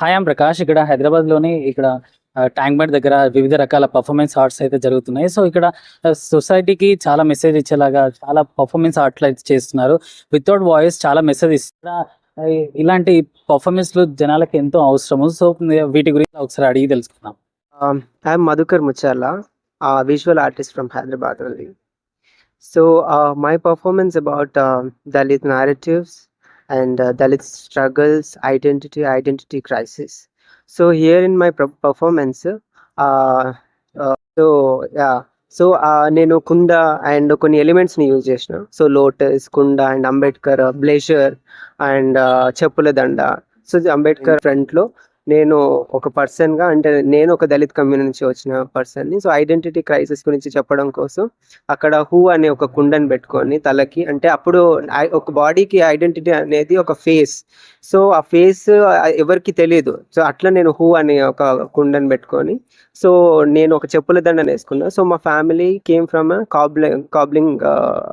Hi ఆమ్ ప్రకాష్. ఇక్కడ హైదరాబాద్లోని ఇక్కడ ట్యాంక్ బండ్ దగ్గర వివిధ రకాల పర్ఫార్మెన్స్ ఆర్ట్స్ అయితే జరుగుతున్నాయి. సో ఇక్కడ సొసైటీకి చాలా మెసేజ్ ఇచ్చేలాగా చాలా పర్ఫార్మెన్స్ ఆర్ట్లు అయితే చేస్తున్నారు. వితౌట్ వాయిస్ చాలా మెసేజ్ ఇస్తున్నారు ఇలాంటి పర్ఫార్మెన్స్లు జనాలకి ఎంతో అవసరము. సో వీటి గురించి ఒకసారి అడిగి తెలుసుకుందాం. I'm Madhukar Madhukar visual artist from Hyderabad so my performance about uh, my narratives uh, and uh, Dalit struggles, identity, identity crisis. So here in my per- performance, uh, uh, so yeah. So నేను కుండ and కొన్ని ఎలిమెంట్స్ని use చేసిన so lotus కుండ and Ambedkar blazer and చెప్పుల దండ so Ambedkar ఫ్రంట్లో నేను ఒక పర్సన్గా అంటే నేను ఒక దళిత్ కమ్యూనిటీ నుంచి వచ్చిన పర్సన్ని సో ఐడెంటిటీ క్రైసిస్ గురించి చెప్పడం కోసం అక్కడ హూ అనే ఒక కుండని పెట్టుకొని తలకి అంటే అప్పుడు ఐ- ఒక బాడీకి ఐడెంటిటీ అనేది ఒక ఫేస్ సో ఆ ఫేస్ ఎవరికి తెలియదు సో అట్లా నేను హూ అనే ఒక కుండని పెట్టుకొని సో నేను ఒక చెప్పుల దండని వేసుకున్నా. సో మా family came from cobbling cobbling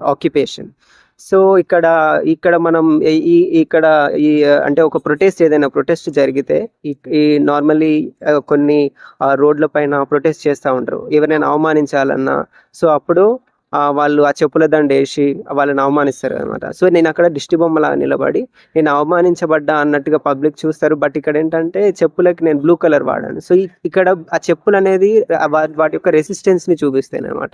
occupation so ఇక్కడ ఇక్కడ మనం ఈ- ఇక్కడ ఈ అంటే ఒక ప్రొటెస్ట్ ఏదైనా ప్రొటెస్ట్ జరిగితే ఈ- ఈ నార్మల్లీ కొన్ని రోడ్ల పైన ప్రొటెస్ట్ చేస్తూ ఉంటారు. ఎవరైనా అవమానించాలన్నా సో అప్పుడు వాళ్ళు ఆ చెప్పుల దండ వేసి వాళ్ళని అవమానిస్తారు అనమాట సో నేను అక్కడ దిష్టి బొమ్మలా నిలబడి నేను అవమానించబడ్డా అన్నట్టుగా పబ్లిక్ చూస్తారు. బట్ ఇక్కడ ఏంటంటే చెప్పులకి నేను బ్లూ కలర్ వాడాను. సో ఇక్కడ ఆ చెప్పులు అనేది వాటి యొక్క రెసిస్టెన్స్ని చూపిస్తాను అనమాట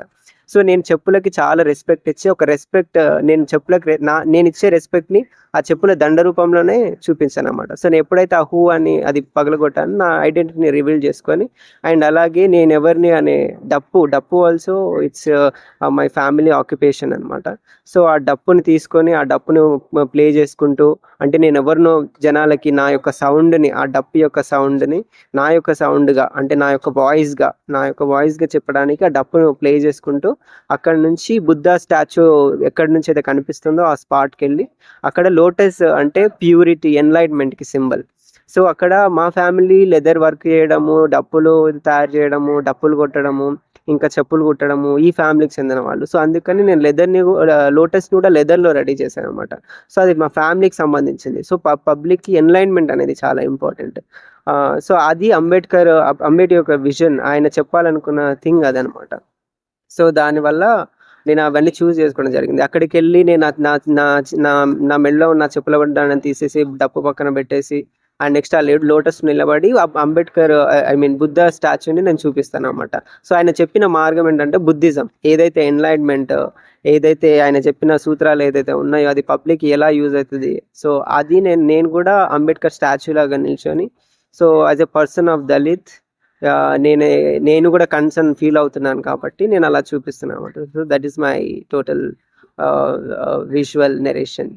సో నేను చెప్పులకి చాలా రెస్పెక్ట్ ఇచ్చి ఒక రెస్పెక్ట్ నేను చెప్పులకి నా నేను ఇచ్చే రెస్పెక్ట్ని ఆ చెప్పుల దండ రూపంలోనే చూపించాను అనమాట సో నేను ఎప్పుడైతే ఆ హూ అని అది పగలగొట్టాను నా ఐడెంటిటీని రివీల్ చేసుకొని అండ్ అలాగే నేను ఎవరిని అనే డప్పు డప్పు also it's my family occupation అనమాట సో ఆ డప్పుని తీసుకొని ఆ డప్పును ప్లే చేసుకుంటూ అంటే నేను ఎవరినో జనాలకి నా యొక్క సౌండ్ని ఆ డప్పు యొక్క సౌండ్ని నా యొక్క సౌండ్గా అంటే నా యొక్క వాయిస్గా నా యొక్క వాయిస్గా చెప్పడానికి ఆ డప్పును ప్లే చేసుకుంటూ అక్కడ నుంచి బుద్ధ స్టాచ్యూ ఎక్కడి నుంచి అయితే కనిపిస్తుందో ఆ స్పాట్కి వెళ్ళి అక్కడ లోటస్ అంటే ప్యూరిటీ ఎన్లైట్మెంట్కి సింబల్. సో అక్కడ మా ఫ్యామిలీ లెదర్ వర్క్ చేయడము డప్పులు తయారు చేయడము డప్పులు కొట్టడము ఇంకా చెప్పులు కుట్టడము ఈ ఫ్యామిలీకి చెందిన వాళ్ళు. సో అందుకని నేను లెదర్ని లోటస్ని కూడా లెదర్లో రెడీ చేశాను అనమాట సో అది మా ఫ్యామిలీకి సంబంధించింది. సో పబ్లిక్కి ఎన్లైన్మెంట్ అనేది చాలా ఇంపార్టెంట్. సో అది అంబేద్కర్ అంబేద్కర్ యొక్క విజన్ ఆయన చెప్పాలనుకున్న థింగ్ అదనమాట సో దానివల్ల నేను అవన్నీ చూస్ చేసుకోవడం జరిగింది. అక్కడికి వెళ్ళి నేను నా- నా నా నా మెడలో ఉన్న చెప్పుల బండాన్ని తీసేసి డప్పు పక్కన పెట్టేసి అండ్ నెక్స్ట్ ఆ లోటస్ నిలబడి అంబేద్కర్ ఐ మీన్ బుద్ధ స్టాచ్యూని నేను చూపిస్తాను అనమాట సో ఆయన చెప్పిన మార్గం ఏంటంటే బుద్ధిజం. ఏదైతే ఎన్లైట్మెంట్ ఏదైతే ఆయన చెప్పిన సూత్రాలు ఏదైతే ఉన్నాయో అది పబ్లిక్ ఎలా యూజ్ అవుతుంది సో అది నేను నేను కూడా అంబేద్కర్ స్టాచ్యూ లాగా నిల్చొని so as a person of Dalit నేను నేను కూడా కన్సర్న్ ఫీల్ అవుతున్నాను కాబట్టి నేను అలా చూపిస్తున్నాను అనమాట so that is my total visual narration